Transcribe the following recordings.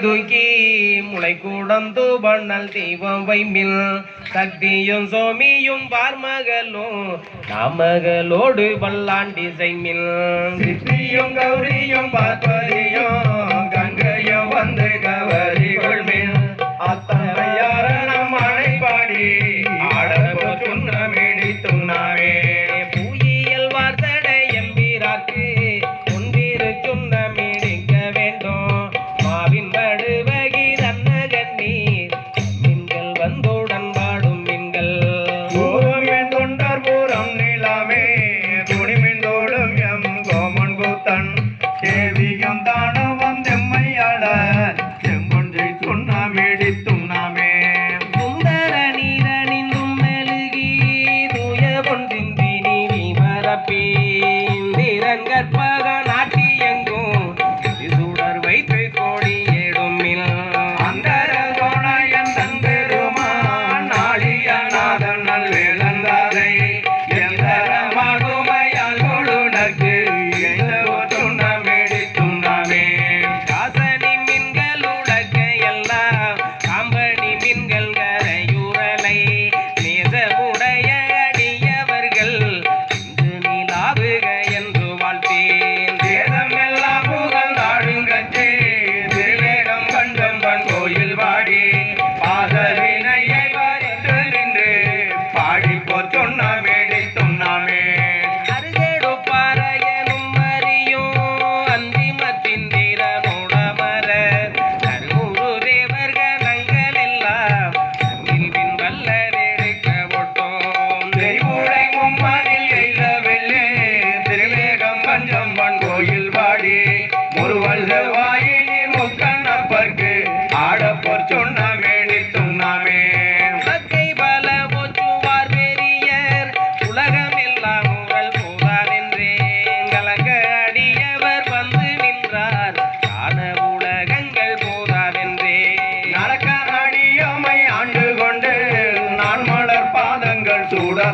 தூக்கி முளை கூடந்து பண்ணல் தெய்வம் வைமில் சக்தியும் சோமியும் பார்மகளும் நாமகளோடு பல்லாண்டி செய்மில். சித்தியும் கௌரியும் பார்ப்பதியும்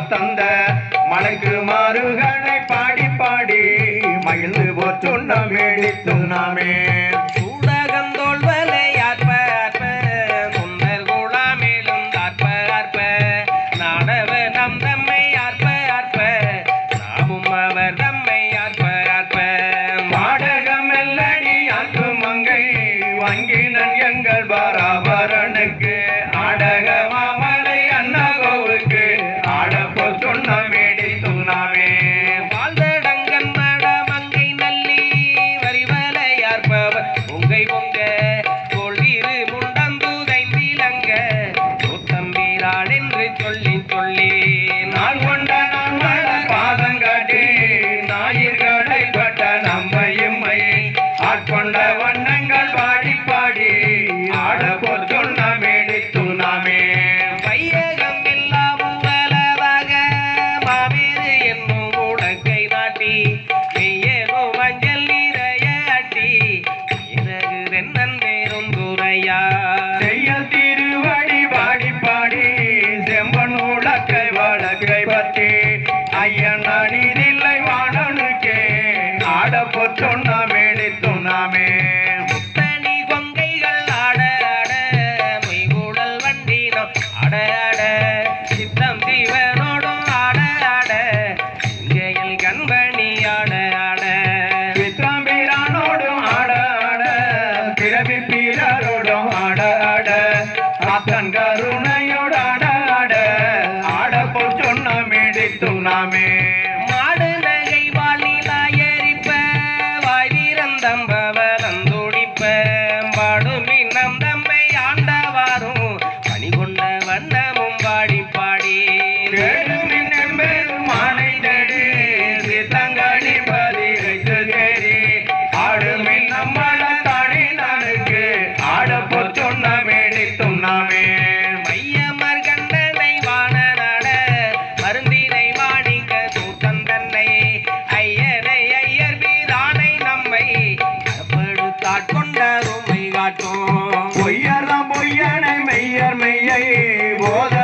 தந்த மலைக்கு மாறுகளை பாடி பாடி மகிழ்ந்து போற்றுண்ணம் வேடித்துண்ணாமே ஆட்கொண்ட வண்ணங்கள் பாடி பாடி ஆட போல் நாமேடி துணாமே. கையகம் எல்லாம் உலவாக மாமீது என்னும் உடங்கை நாட்டி நீயேனோ மஞ்சள் நிறைய அட்டி இரகு ரெண்ணன் நேரும் துறையா கருடம் ஆட ஆட ஆத்தன் கருண போத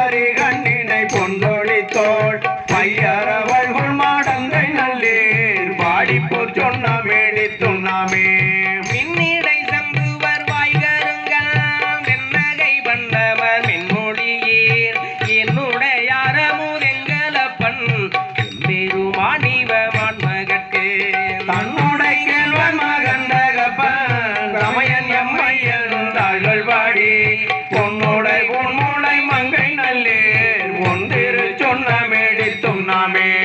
নামে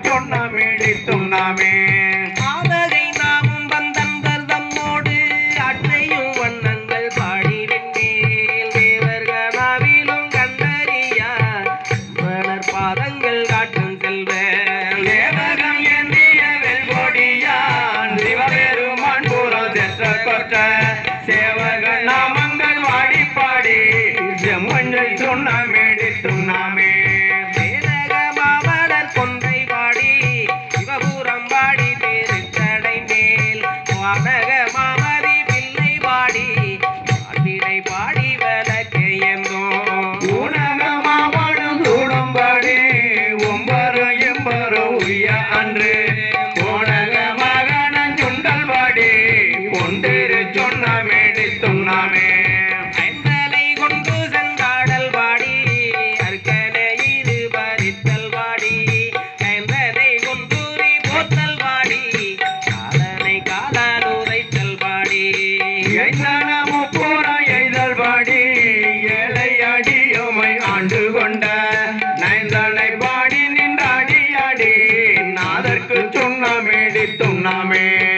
வாடி போச்சொன்ன அன்று নামে